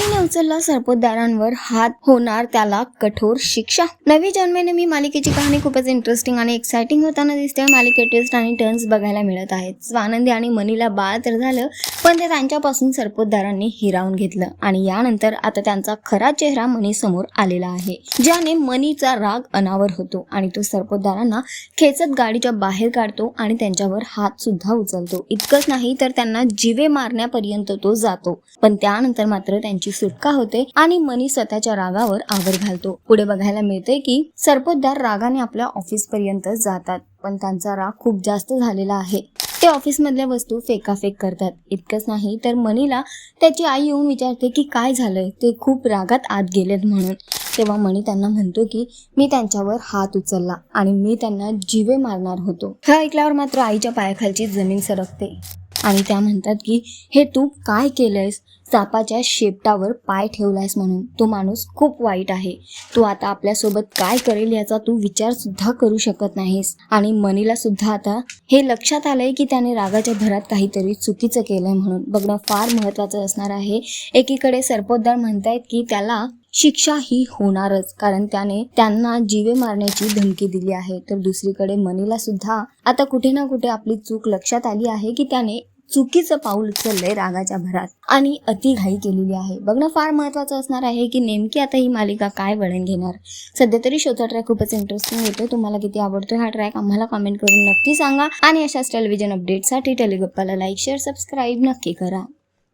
मनीने उचलला सरपोतदारांवर हात होणार त्याला कठोर शिक्षा. नवी जन्मेने मी मालिकेची कहाणी खूपच इंटरेस्टिंग आणि एक्साइटिंग होताना दिसते. मालिकेत ट्विस्ट आणि टर्न्स बघायला मिळत आहेत. स्वानंदी आणि मनीला बाळ तर झालं पण ते त्यांच्यापासून सरपोतदारांनी हिरावून घेतलं आणि यानंतर आता त्यांचा खरा चेहरा मनी समोर आलेला आहे ज्याने मनीचा राग अनावर होतो आणि तो सरपोतदारांना खेचत गाडीच्या बाहेर काढतो आणि त्यांच्यावर हात सुद्धा उचलतो. इतकंच नाही तर त्यांना जीवे मारण्यापर्यंत तो जातो. पण त्यानंतर मात्र त्यांची सुटका होते आणि मनी स्वतःच्या रागावर आवर घालतो. पुढे बघायला मिळते की सरपोतदार रागाने आपल्या ऑफिस पर्यंत जातात पण त्यांचा राग खूप जास्त झालेला आहे. ते ऑफिसमधल्या वस्तू फेकाफेक करतात. इतकंच नाही तर मनीला त्याची आई येऊन विचारते की काय झालंय? ते खूप रागात आत गेलेत म्हणून. तेव्हा मणी त्यांना म्हणतो की मी त्यांच्यावर हात उचलला आणि मी त्यांना जीवे मारणार होतो. हे ऐकल्यावर मात्र आईच्या पायाखालची जमीन सरकते. आणि त्या म्हणतात की हे तू काय केलंयस? सापाच्या शेपटावर पाय ठेवलायस म्हणून. तो माणूस खूप वाईट आहे. तू आता आपल्यासोबत काय करेल याचा तू विचार सुद्धा करू शकत नाहीस. आणि मनीला सुद्धा आता हे लक्षात आलंय की त्याने रागाच्या भरात काहीतरी चुकीचं केलंय म्हणून. बघणं फार महत्वाचं असणार आहे. एकीकडे सरपोतदार म्हणतायत की त्याला शिक्षा ही होणारच कारण त्याने त्यांना जीवे मारण्याची धमकी दिली आहे. तर दुसरीकडे मनीला सुद्धा आता कुठे ना कुठे आपली चूक लक्षात आली आहे की त्याने चुकीचं पाऊल उचललंय रागाच्या भरात आणि अतिघाई केलेली आहे. बघणं फार महत्वाचं असणार आहे की नेमकी आता ही मालिका काय वळण घेणार? सध्या तरी शोचा ट्रॅक खूपच इंटरेस्टिंग येतो तुम्हाला किती आवडतो हा ट्रॅक आम्हाला कमेंट करून नक्की सांगा. आणि अशाच टेलिव्हिजन अपडेटसाठी टेलिगप्पाला लाईक शेअर सबस्क्राईब नक्की करा.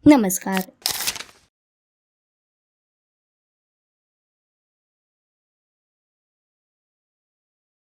नमस्कार.